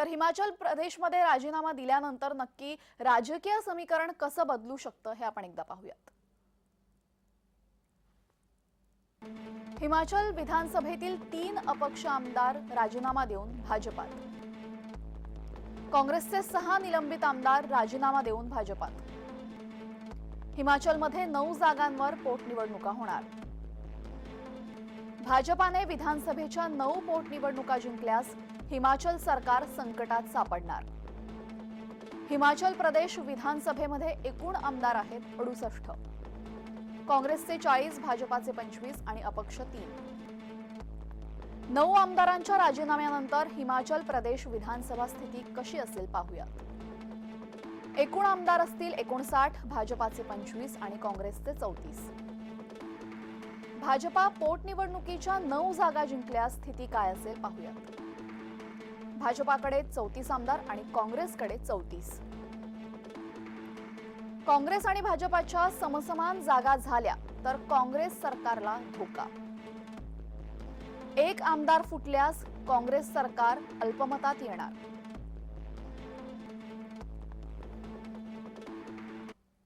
तर हिमाचल प्रदेशमध्ये राजीनामा दिल्यानंतर नक्की राजकीय समीकरण कसं बदलू शकतं हे आपण एकदा पाहूयात. हिमाचल विधानसभेतील तीन अपक्ष आमदार राजीनामा देऊन भाजपात. काँग्रेसचे सहा निलंबित आमदार राजीनामा देऊन भाजपात. हिमाचलमध्ये नऊ जागांवर पोटनिवडणुका होणार. भाजपाने विधानसभेच्या नऊ पोटनिवडणुका जिंकल्यास हिमाचल सरकार संकटात सापडणार. हिमाचल प्रदेश विधानसभेमध्ये एकूण आमदार आहेत अडुसष्ट. काँग्रेसचे चाळीस भाजपाचे पंचवीस आणि अपक्ष तीन. नऊ आमदारांच्या राजीनाम्यानंतर हिमाचल प्रदेश विधानसभा स्थिती कशी असेल पाहूयात एकूण आमदार असतील एकोणसाठ भाजपाचे पंचवीस आणि काँग्रेसचे चौतीस. भाजपा पोटनिवडणुकीच्या नऊ जागा जिंकल्यास स्थिती काय असेल पाहूया भाजपाकडे चौतीस आमदार आणि काँग्रेसकडे चौतीस. काँग्रेस आणि भाजपाच्या समसमान जागा झाल्या तर काँग्रेस सरकारला धोका. एक आमदार फुटल्यास काँग्रेस सरकार अल्पमतात येणार.